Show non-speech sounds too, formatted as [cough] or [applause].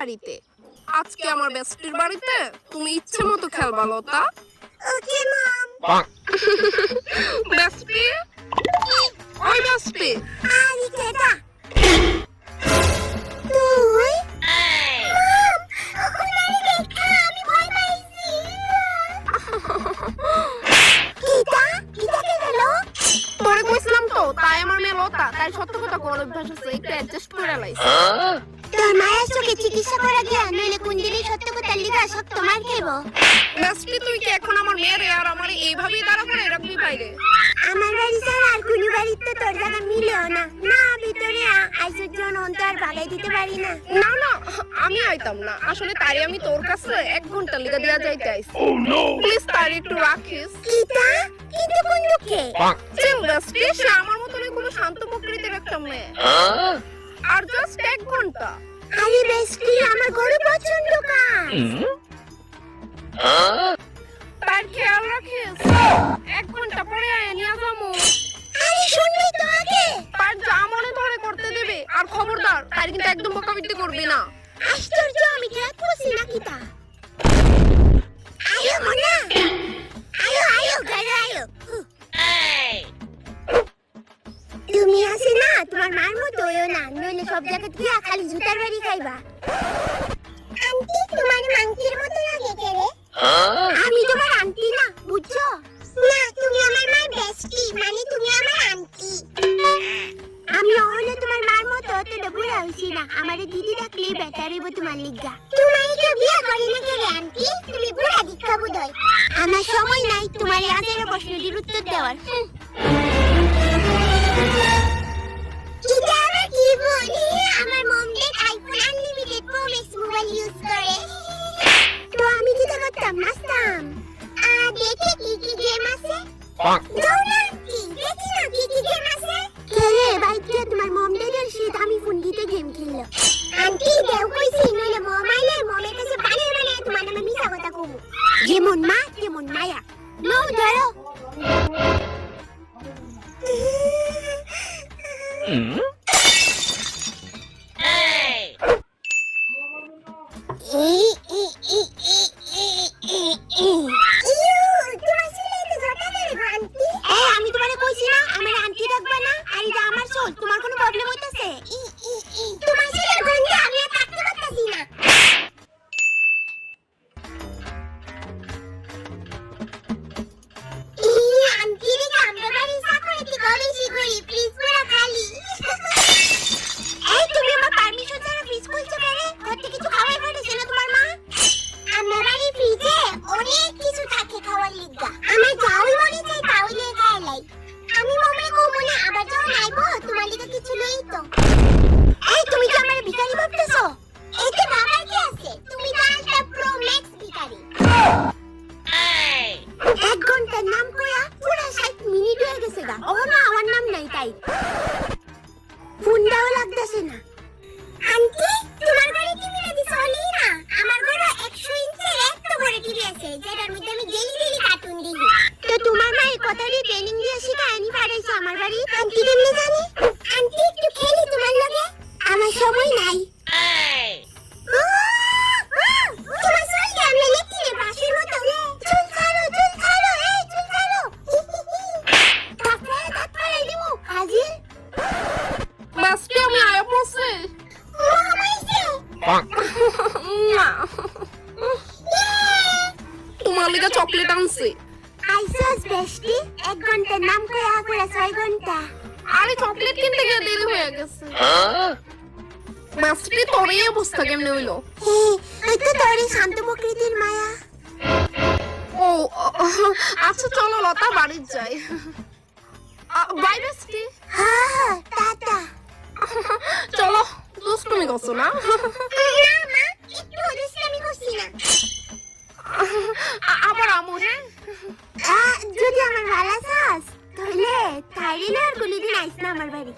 বাড়িতে। আজকে আমার বেস্টির বাড়িতে? তুমি ইচ্ছে মতো খেলবা লতা ওকে মাম। বেস্টি [laughs] ওই বেস্টি কোন অভ্যাস আছে একটু অ্যাডজাস্ট করে লাইছি তোর মায়ের চোখে চিকিৎসা করা গিয়া নইলে কোন দিনই সত্য কথা সব তোমার খেব। বেস্টি তুই কি এখন আমার মেয়েরে আর আমার এইভাবেই দাঁড়া করে রাখবি বাইরে? আমার বাড়ি ছাড়া আর কোনো বাড়ির তো তোর জায়গা মিলেও না। না ভিতরে আইসের জন্য অন্ত আর বাগাই দিতে পারি না। না না আমি আইতাম না। আসলে তাই আমি তোর কাছে এক ঘণ্টা লিগা দিয়া যাইতে আইছি। প্লিজ তার একটু রাখিস। কিটা কিন্তু কোন দুঃখে? চিল সে আমার শান্ত প্রকৃতির একটা মেয়ে। আর জাস্ট এক ঘণ্টা। আরে বেস্টি আমার গরু পছন্দ কার? তার খেয়াল রাখিস। এক ঘণ্টা পরে আয় নিয়ে যাব। আরে শুনবি তো আগে। তার যা মনে ধরে করতে দেবে আর খবরদার তার কিন্তু একদম বকাবিদ্যি করবি না। আশ্চর্য আমি ট্রাক করছি না কিটা আয়ো মনা সব জায়গা গিয়া খালি জুতার বাড়ি খাইবা। আন্টি তোমার মাংকির মতো লাগে কে রে। আমি তোমার আন্টি না বুঝছ? না তুমি আমার মার বেস্টি মানে তুমি আমার আন্টি। আমি অহলে তোমার মার মতো অতটা বুড়া হইছি না। আমারে দিদি ডাকলে বেটার হইব তোমার লিগা। তোমার কেউ বিয়া করে না কে রে আন্টি? তুমি বুড়া দীক্ষা বুদয় আমার সময় নাই তোমার এই আজের প্রশ্নটির উত্তর দেওয়ার। তোমার মম ডেটের শীত আমি ফোন দিতে গেম খেললো আন্টি দেও কইছি নইলে মম আইলে মমের কাছে বানিয়ে বানিয়ে তোমার নামে মিছা কথা কমু যেমন মা তেমন মায়া নাম ফুন্ডাও লাগতেছে না। আন্টি, তোমার ঘরে টিভিটা দি চলি না, আমার ঘরে 100 ইঞ্চের এত বড় টিভি আছে, যেটার মধ্যে আমি ডেইলি ডেইলি কার্টুন দেখি। তো তোমার মা এই কথাটি ট্রেনিং দিয়ে শিখায়নি পাঠাইছে আমার বাড়ি। আন্টি কেমনে জানি? তোমার লিগা চকলেট আনছি। আইসস বেস্টি এক ঘণ্টার নাম করে ছয় ঘণ্টা। আরে চকলেট কিনতে গিয়ে দেরি হয়ে গেছে। বেস্টি তোর অবস্থা কেমনে হইল? ওই তো তোরই শান্ত প্রকৃতির মায়া। ও আচ্ছা চলো লতা বাড়ির যাই। বাই বেস্টি হ্যাঁ হ্যাঁ টাটা। করছ না না মা একটু দুষ্টামি করছি না আ- আবার আমু আহ, যদি আমার ভালো চাস তাহলে তাইলে আর কোনোদিন আইস না আমার বাড়ি